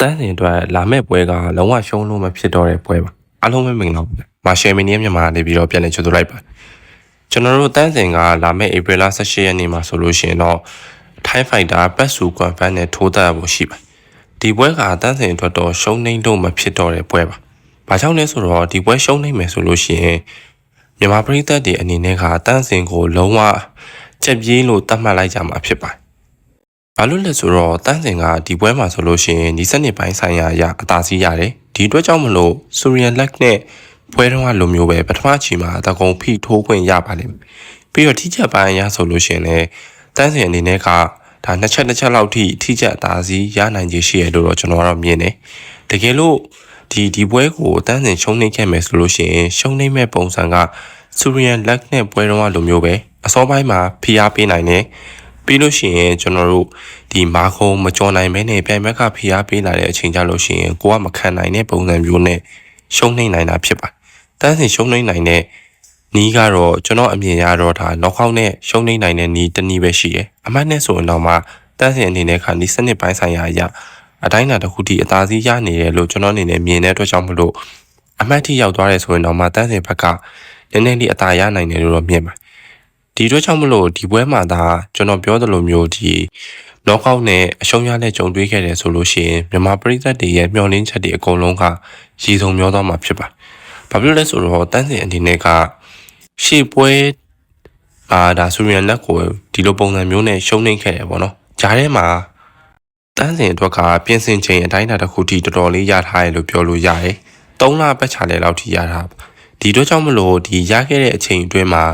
တန်းစင်အတွက်လာမဲ့ပွဲကလုံးဝရှုံးလို့မဖြစ်တော့တဲ့ပွဲပါအားလုံးပဲမင်္ဂလာပါမာရှယ်မီနီယမ်မြန်မာနေပြီးတော့ပြန်လည်ကြိုဆိုလိုက်ပါကျွန်တော်တို့တန်းစင်ကလာမဲ့ဧပြီလ18ရက်နေ့မှာဆိုလို့ရှိရင်တော့ထိုင်းဖိုက်တာပတ်စုကွန်ဖန်နဲ့ထိုးတက်ဖို့ရှိပါဒီပွဲကတန်းစင်အတွက်တော့ရှုံးနှိမ့်တော့မဖြစ်တော့တဲ့ပွဲပါဘာကြောင့်လဲဆိုတော့ဒီပွဲရှုံးနှိမ့်မယ်ဆိုလို့ရှိရင်မြန်မာပြည်သက်တွေအနေနဲ့ကတန်းစင်ကိုလုံးဝချက်ပြေးလို့တတ်မှတ်လိုက်ကြမှာဖြစ်ပါတယ် ဘာလို့လဲဆိုတော့တန်းစင်ကဒီပွဲမှာဆိုလို့ရှိရင်ဒီစနစ်ပိုင်းဆိုင်ရာအရအသာစီးရတယ်ဒီအတွက်ကြောင့်မလို့ဆူရီယန်လက်နဲ့ပွဲတော့လိုမျိုးပဲပထမချီမှာတကုံဖိထိုးခွင့်ရပါလိမ့်မယ်ပြီးတော့ထိချက်ပိုင်းအရဆိုလို့ရှိရင်လည်းတန်းစင်အနေနဲ့ကဒါနှစ်ချက်တစ်ချက်လောက်ထိထိချက်အသာစီးရနိုင်ခြေရှိရလို့တော့ကျွန်တော်ကတော့မြင်တယ်တကယ်လို့ဒီဒီပွဲကိုတန်းစင်ရှုံးနေခဲ့မယ်ဆိုလို့ရှိရင်ရှုံးနေမဲ့ပုံစံကဆူရီယန်လက်နဲ့ပွဲတော့လိုမျိုးပဲအစောပိုင်းမှာဖိအားပေးနိုင်တယ် ပြီးလို့ရှိရင်ကျွန်တော်တို့ဒီမာခုံမကြော်နိုင်မဲနဲ့ပြိုင်ဘက်ကဖိအားပေးလာတဲ့အချိန်ကြလို့ရှိရင်ကိုကမခံနိုင်တဲ့ပုံစံမျိုးနဲ့ရှုံးနေနိုင်တာဖြစ်ပါတယ်။တန်းစင်ရှုံးနေနိုင်တဲ့နီးကတော့ကျွန်တော်အမြင်ရတော့ဒါနောက်ခေါက်နဲ့ရှုံးနေနိုင်တဲ့နီးတစ်နီးပဲရှိတယ်။အမှတ်နဲ့ဆိုရင်တော့မှတန်းစင်အနေနဲ့ခါနီးစနစ်ပိုင်းဆိုင်ရာအရာအတိုင်းအတာတစ်ခုထိအသာစီးရနေတယ်လို့ကျွန်တော်အနေနဲ့မြင်တဲ့အတွက်ကြောင့်မလို့အမှတ်ထိရောက်သွားတယ်ဆိုရင်တော့မှတန်းစင်ဘက်ကနည်းနည်းလေးအသာရနိုင်တယ်လို့တော့မြင်ပါတယ်။ ဒီအတွက်ကြောင့်မလို့ဒီပွဲမှာဒါကျွန်တော်ပြောသလိုမျိုးဒီနော့ကောက်နဲ့အရှုံးရတဲ့ကြုံတွေ့ခဲ့တယ်ဆိုလို့ရှိရင်မြန်မာပရိသတ်တွေရဲ့မျှော်လင့်ချက်တွေအကုန်လုံးကရည်စုံမျောသွားမှာဖြစ်ပါ။ဘာဖြစ်လို့လဲဆိုတော့တန်းစင်အနေနဲ့ကရှေ့ပွဲအာဒါဆူရီယန်လက်ကိုဒီလိုပုံစံမျိုးနဲ့ရှုံးနေခဲ့တယ်ပေါ့နော်။ဂျားထဲမှာတန်းစင်အတွက်ကပြင်ဆင်ချိန်အတိုင်းအတာတစ်ခုထိတော်တော်လေးရထားတယ်လို့ပြောလို့ရတယ်။၃လပတ်ချာလေလောက်ထိရတာ။ဒီတော့ကြောင့်မလို့ဒီရခဲ့တဲ့အချိန်အတွင်းမှာ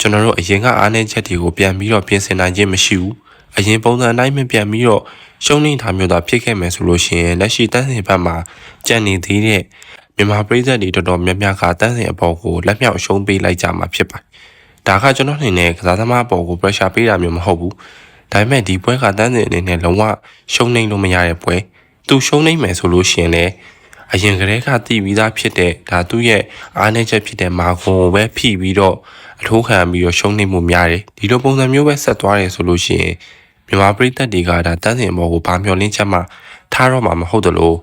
ကျွန်တော်တို့အရင်ကအားနည်းချက်တွေကိုပြန်ပြီးတော့ပြင်ဆင်နိုင်ခြင်းမရှိဘူး။အရင်ပုံစံအတိုင်းပဲပြန်ပြီးတော့ရှုံးနေတာမျိုးသာဖြစ်ခဲ့မယ်ဆိုလို့ရှိရင်လက်ရှိတန်းစင်ဘက်မှာကြံ့နေသေးတဲ့မြန်မာပြည်သက်တွေတော်တော်များများကတန်းစင်အပေါ်ကိုလက်မြောက်ရှုံးပေးလိုက်ကြမှာဖြစ်ပါတယ်။ဒါကကျွန်တော်အနေနဲ့ကစားသမားအပေါ်ကို pressure ပေးတာမျိုးမဟုတ်ဘူး။ဒါပေမဲ့ဒီပွဲကတန်းစင်အနေနဲ့လုံးဝရှုံးနေလို့မရတဲ့ပွဲ။သူရှုံးနေမယ်ဆိုလို့ရှိရင်လည်းအရင်ကတည်းကတည်ပြီးသားဖြစ်တဲ့ဒါသူ့ရဲ့အားနည်းချက်ဖြစ်တဲ့မာခွန်ကိုပဲဖိပြီးတော့ အထိုးခံပြီးတော့ရှုံးနေမှုများတယ်ဒီလိုပုံစံမျိုးပဲဆက်သွားတယ်ဆိုလို့ရှိရင်မြန်မာပြည်သက်တွေကဒါတန်းစင်ဘောကိုဗာမျောလင်းချက်မှထားတော့မှာမဟုတ်တလို့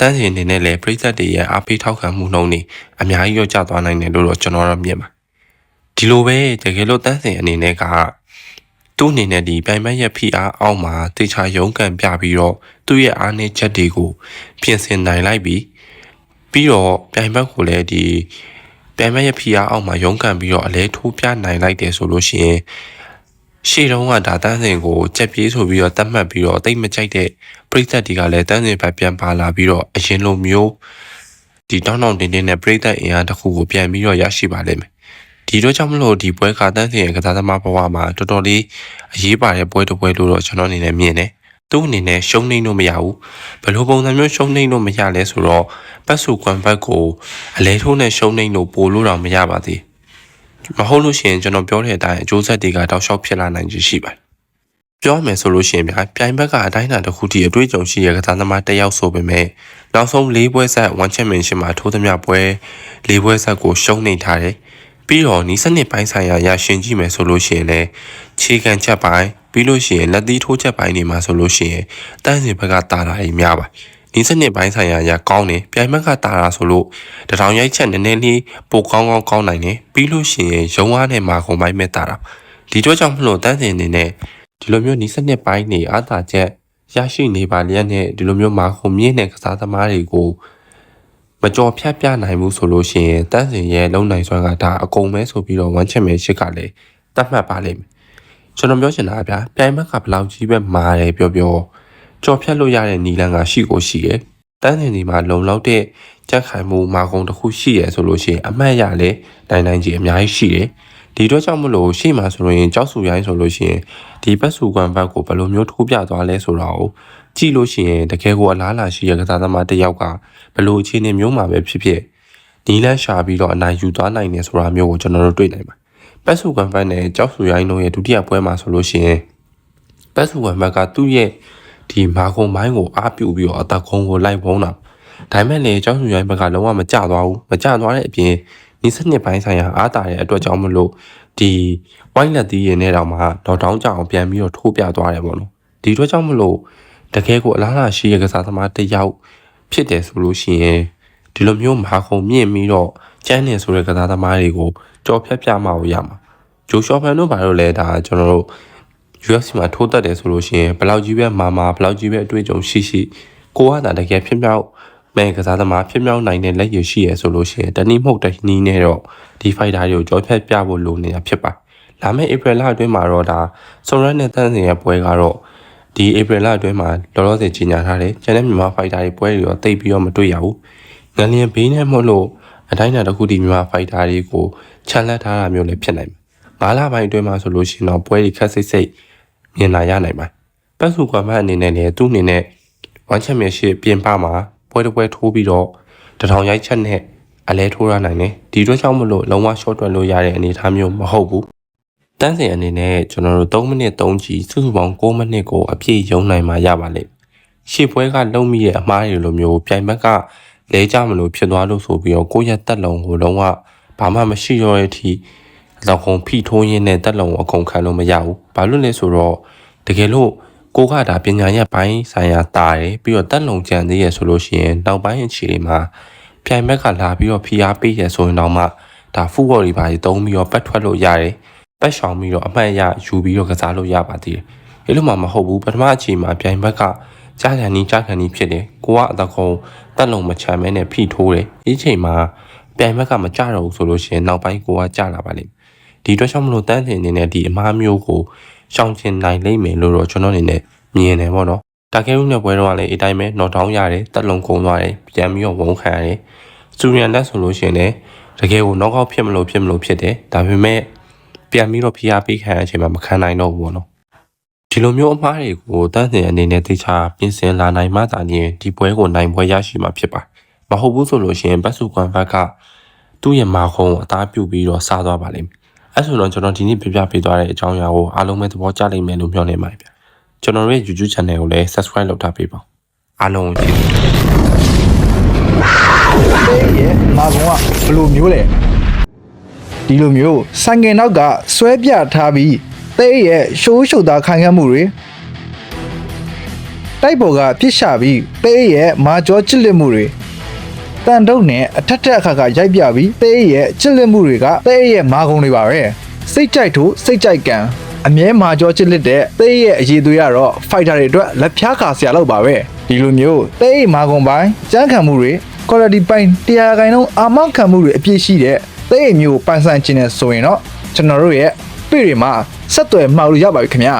တန်းစင်အနေနဲ့လည်းပြည်သက်တွေရဲ့အားပေးထောက်ခံမှုနှုန်းတွေအများကြီးရောကျသွားနိုင်တယ်လို့တော့ကျွန်တော်တော့မြင်ပါဒီလိုပဲတကယ်လို့တန်းစင်အနေနဲ့ကသူ့အနေနဲ့ဒီပြိုင်ဘက်ရဲ့ဖိအားအောက်မှာတေချာရုန်းကန်ပြပြီးတော့သူ့ရဲ့အားနည်းချက်တွေကိုပြင်ဆင်နိုင်လိုက်ပြီးပြီးတော့ပြိုင်ဘက်ကိုလည်းဒီ ပြိုင်ဘက်ရဲ့ဖိအားအောက်မှာရုန်းကန်ပြီးတော့အလဲထိုးပြနိုင်လိုက်တယ်ဆိုလို့ရှိရင်ရှေ့တုန်းကဒါတန်းစင်ကိုကြက်ပြေးဆိုပြီးတော့တတ်မှတ်ပြီးတော့တိတ်မကြိုက်တဲ့ပရိသတ်တွေကလည်းတန်းစင်ဘက်ပြန်ပါလာပြီးတော့အရင်လိုမျိုးဒီတောင်းတောင်းတင်းတင်းနဲ့ပရိသတ်အင်အားတစ်ခုကိုပြန်ပြီးတော့ရရှိပါလိမ့်မယ်ဒီတော့ကြောင့်မလို့ဒီပွဲကတန်းစင်ရဲ့ကစားသမားဘဝမှာတော်တော်လေးအရေးပါတဲ့ပွဲတစ်ပွဲလို့တော့ကျွန်တော်အနေနဲ့မြင်တယ် သူ့အနေနဲ့ရှုံးနေလို့မရဘူးဘယ်လိုပုံစံမျိုးရှုံးနေလို့မရလဲဆိုတော့ပတ်စုကွန်ဘတ်ကိုအလဲထိုးနဲ့ရှုံးနေလို့ပို့လို့တော့မရပါသေးမဟုတ်လို့ရှိရင်ကျွန်တော်ပြောတဲ့အတိုင်းအကျိုးဆက်တွေကတောက်လျှောက်ဖြစ်လာနိုင်ခြေရှိပါတယ်ပြောမယ်ဆိုလို့ရှိရင်ဗျာပြိုင်ဘက်ကအတိုင်းအတာတစ်ခုတည်းအတွေ့အကြုံရှိတဲ့ကစားသမားတစ်ယောက်ဆိုပေမဲ့နောက်ဆုံး၄ပွဲဆက်1 Championship မှာထိုးသမျှပွဲ၄ပွဲဆက်ကိုရှုံးနေထားတယ် ပြီးတော့နီးစနစ်ပိုင်းဆိုင်ရာရရှင်ကြည့်မယ်ဆိုလို့ရှိရင်လည်းခြေခံချက်ပိုင်းပြီးလို့ရှိရင်လက်သီးထိုးချက်ပိုင်းတွေမှာဆိုလို့ရှိရင်တန်းစင်ဘက်ကတာတာကြီးများပါဒီစနစ်ပိုင်းဆိုင်ရာရကောင်းတယ်ပြိုင်ဘက်ကတာတာဆိုလို့တထောင်ရိုက်ချက်နည်းနည်းလေးပိုကောင်းကောင်းကောင်းနိုင်တယ်ပြီးလို့ရှိရင်ရုံအားနဲ့မာခုံပိုင်းမဲ့တာတာဒီတော့ကြောင့်မလို့တန်းစင်နေနဲ့ဒီလိုမျိုးနီးစနစ်ပိုင်းနေအားသာချက်ရရှိနေပါလျက်နဲ့ဒီလိုမျိုးမာခုံမြင့်တဲ့ကစားသမားတွေကို မကြော်ဖြတ်ပြနိုင်ဘူးဆိုလို့ရှိရင်တန်းစင်ရဲ့လုံနိုင်စွမ်းကဒါအကုန်ပဲဆိုပြီးတော့ဝမ်းချက်မဲ့ရှစ်ကလည်းတတ်မှတ်ပါလိမ့်မယ်ကျွန်တော်ပြောချင်တာဗျာပြိုင်ဘက်ကဘလောက်ကြီးပဲမာတယ်ပြောပြောကြော်ဖြတ်လို့ရတဲ့နီလန်ကရှိကိုရှိရယ်တန်းစင်ဒီမှာလုံလောက်တဲ့ကြက်ခိုင်မှုမာကုံတစ်ခုရှိရယ်ဆိုလို့ရှိရင်အမှတ်ရလဲနိုင်နိုင်ကြီးအများကြီးရှိတယ်ဒီတော့ကြောင့်မလို့ရှေ့မှာဆိုရင်ကြောက်စုရိုင်းဆိုလို့ရှိရင်ဒီဘက်စုကွန်ဘတ်ကိုဘယ်လိုမျိုးထိုးပြသွားလဲဆိုတာကိုကြည့်လို့ရှိရင်တကယ်ကိုအလားလာရှိရကစားသမားတစ်ယောက်က ဘယ်လိုအခြေအနေမျိုးမှာပဲဖြစ်ဖြစ်နီလန်ရှာပြီးတော့အနိုင်ယူသွားနိုင်တယ်ဆိုတာမျိုးကိုကျွန်တော်တို့တွေ့နိုင်ပါပတ်စုကန်ဘတ်နဲ့ကြောက်စုရိုင်းတို့ရဲ့ဒုတိယပွဲမှာဆိုလို့ရှိရင်ပတ်စုကန်ဘတ်ကသူ့ရဲ့ဒီမာကုံပိုင်းကိုအားပြုပြီးတော့အသက်ခုံးကိုလိုက်ဝုန်းတာဒါပေမဲ့လည်းကြောက်စုရိုင်းဘက်ကလုံးဝမကြသွားဘူးမကြသွားတဲ့အပြင်ဒီစနစ်ပိုင်းဆိုင်ရာအားတာရဲ့အတွက်ကြောင့်မလို့ဒီဝိုင်းလက်သီးရင်နဲ့တောင်မှဒေါက်တောင်းကြအောင်ပြန်ပြီးတော့ထိုးပြသွားတယ်ပေါ့နော်ဒီအတွက်ကြောင့်မလို့တကယ်ကိုအလားအလာရှိရဲ့ကစားသမားတစ်ယောက် ဖြစ်တယ်ဆိုလို့ရှိရင်ဒီလိုမျိုးမဟာခုံမြင့်ပြီးတော့ကျန်းနေဆိုတဲ့ကစားသမားတွေကိုကြော်ဖြတ်ပြမှကိုရမှာဂျိုရှော့ဖန်တို့ဘာလို့လဲဒါကျွန်တော်တို့ UFC မှာထိုးတက်တယ်ဆိုလို့ရှိရင်ဘယ်လောက်ကြီးပဲမာမာဘယ်လောက်ကြီးပဲအတွေ့အကြုံရှိရှိကိုကသာတကယ်ဖြစ်မြောက်မဲ့ကစားသမားဖြစ်မြောက်နိုင်တဲ့လက်ရည်ရှိရဆိုလို့ရှိရင်တနည်းမဟုတ်တနည်းနဲ့တော့ဒီ fighter တွေကိုကြောဖြတ်ပြဖို့လိုနေတာဖြစ်ပါလာမယ့် April လအတွင်းမှာတော့ဒါစုံရမ်းနဲ့တန်းစင်ရဲ့ပွဲကတော့ ဒီ April လအတွင်းမှာလောလောဆယ်ကြီးညာထားတယ်ကျန်တဲ့မြန်မာ fighter တွေပွဲတွေတော့တိတ်ပြီးတော့မတွေ့ရဘူးငလျင်ဘေးနဲ့မဟုတ်လို့အတိုင်းအတာတစ်ခုဒီမြန်မာ fighter တွေကိုချန်လက်ထားတာမျိုးလည်းဖြစ်နိုင်တယ်ငါးလပိုင်းအတွင်းမှာဆိုလို့ရှိရင်တော့ပွဲတွေခက်စိတ်စိတ်မြင်လာရနိုင်ပါတယ်။ပတ်စုကွာမအနေနဲ့လည်းသူ့အနေနဲ့ဝမ်ချန်ပီယံရှစ်ပြင်ပမှာပွဲတစ်ပွဲထိုးပြီးတော့တထောင်ရိုက်ချက်နဲ့အလဲထိုးရနိုင်တယ်။ဒီအတွက်ကြောင့်မလို့လုံးဝ short တွက်လို့ရတဲ့အနေအထားမျိုးမဟုတ်ဘူး။ တန်းစင်အနေနဲ့ကျွန်တော်တို့3မိနစ်3ကြီးစုစုပေါင်း6မိနစ်ကိုအပြည့်ရုံနိုင်မှာရပါလိမ့်။ရှေ့ပွဲကလုံးမိရဲ့အမားတွေလိုမျိုးပြိုင်ဘက်ကလဲကြမလို့ဖြစ်သွားလို့ဆိုပြီးတော့ကိုယ့်ရဲ့တက်လုံးကိုလုံးဝဘာမှမရှိတော့တဲ့အထိလောက်ခုံဖိထိုးရင်းနဲ့တက်လုံးကိုအကုန်ခံလို့မရဘူး။ဘာလို့လဲဆိုတော့တကယ်လို့ကိုကဒါပညာရဲ့ဘိုင်းဆိုင်ရာတာတယ်ပြီးတော့တက်လုံးကြံသေးရဆိုလို့ရှိရင်နောက်ပိုင်းအခြေတွေမှာပြိုင်ဘက်ကလာပြီးတော့ဖိအားပေးရဆိုရင်တော့မှဒါဖူဘော်တွေပါကြီးတုံးပြီးတော့ပတ်ထွက်လို့ရတယ်။ ပတ်ရှောင်ပြီးတော့အမှတ်ရယူပြီးတော့ကစားလို့ရပါသေးတယ်။အဲ့လိုမှမဟုတ်ဘူးပထမအချိန်မှာပြိုင်ဘက်ကကြာခံနီးကြာခံနီးဖြစ်တယ်။ကိုကအတကုံတက်လုံးမချမ်းမဲနဲ့ဖိထိုးတယ်။ဒီအချိန်မှာပြိုင်ဘက်ကမကြတော့ဘူးဆိုလို့ရှိရင်နောက်ပိုင်းကိုကကြာလာပါလိမ့်မယ်။ဒီအတွက်ကြောင့်မလို့တန်းတင်အနေနဲ့ဒီအမားမျိုးကိုရှောင်ကျင်နိုင်လိမ့်မယ်လို့တော့ကျွန်တော်အနေနဲ့မြင်တယ်ပေါ့နော်။တာကဲဦးနဲ့ပွဲတော့ကလည်းအတိုင်းပဲနော်တောင်းရတယ်တက်လုံးကုန်သွားတယ်ပြန်ပြီးတော့ဝုန်းခံရတယ်။စူရီယန်လက်ဆိုလို့ရှိရင်လည်းတကယ်ကိုနောက်ောက်ဖြစ်မလို့ဖြစ်မလို့ဖြစ်တယ်။ဒါပေမဲ့ ပြန်ပြီးတော့ဖိအားပေးခံရချိန်မှာမခံနိုင်တော့ဘူးပေါ့နော်။ဒီလိုမျိုးအမားတွေကိုတန်းစင်အနေနဲ့သိချာပြင်ဆင်လာနိုင်မှသာလျှင်ဒီပွဲကိုနိုင်ပွဲရရှိမှာဖြစ်ပါ။မဟုတ်ဘူးဆိုလို့ရှိရင်ပတ်စုကွန်ဘက်ကသူ့ရဲ့မာခုံးကိုအသားပြုတ်ပြီးတော့စားသွားပါလိမ့်မယ်။အဲဆိုတော့ကျွန်တော်ဒီနေ့ပြပြပေးသွားတဲ့အကြောင်းအရာကိုအားလုံးပဲသဘောကျလိမ့်မယ်လို့မျှော်လင့်ပါတယ်ဗျ။ကျွန်တော်တို့ရဲ့ YouTube channel ကိုလည်း subscribe လုပ်ထားပေးပါဦး။အားလုံးကိုကျေးဇူးတင်ပါတယ်တဲ့ရဲ့မာကုံကဘယ်လိုမျိုးလဲ ဒီလိုမျိုးဆိုင်ငယ်နောက်ကဆွဲပြထားပြီးတဲ့ရဲ့ရှိုးရှုပ်သားခိုင်ခံ့မှုတွေတိုက်ပေါ်ကပြစ်ရှာပြီးတဲ့ရဲ့မာကျောချစ်လက်မှုတွေတန်တုံနဲ့အထက်ထက်အခါကရိုက်ပြပြီးတဲ့ရဲ့ချစ်လက်မှုတွေကတဲ့ရဲ့မာကုံတွေပါပဲစိတ်ကြိုက်ထို့စိတ်ကြိုက်ကံအမြဲမာကျောချစ်လက်တဲ့တဲ့ရဲ့အရေးသွေးကတော့ fighter တွေအတွက်လက်ဖြားခါဆရာလောက်ပါပဲဒီလိုမျိုးတဲ့ရဲ့မာကုံပိုင်းကြမ်းခံမှုတွေ quality ပိုင်းတရားခိုင်နှုန်းအာမခံမှုတွေအပြည့်ရှိတဲ့ တဲ့ရဲ့မျိုးပိုင်ဆိုင်ခြင်းနဲ့ဆိုရင်တော့ကျွန်တော်တို့ရဲ့ပြည်တွေမှာဆက်သွယ်မှောက်လို့ရပါပြီခင်ဗျာ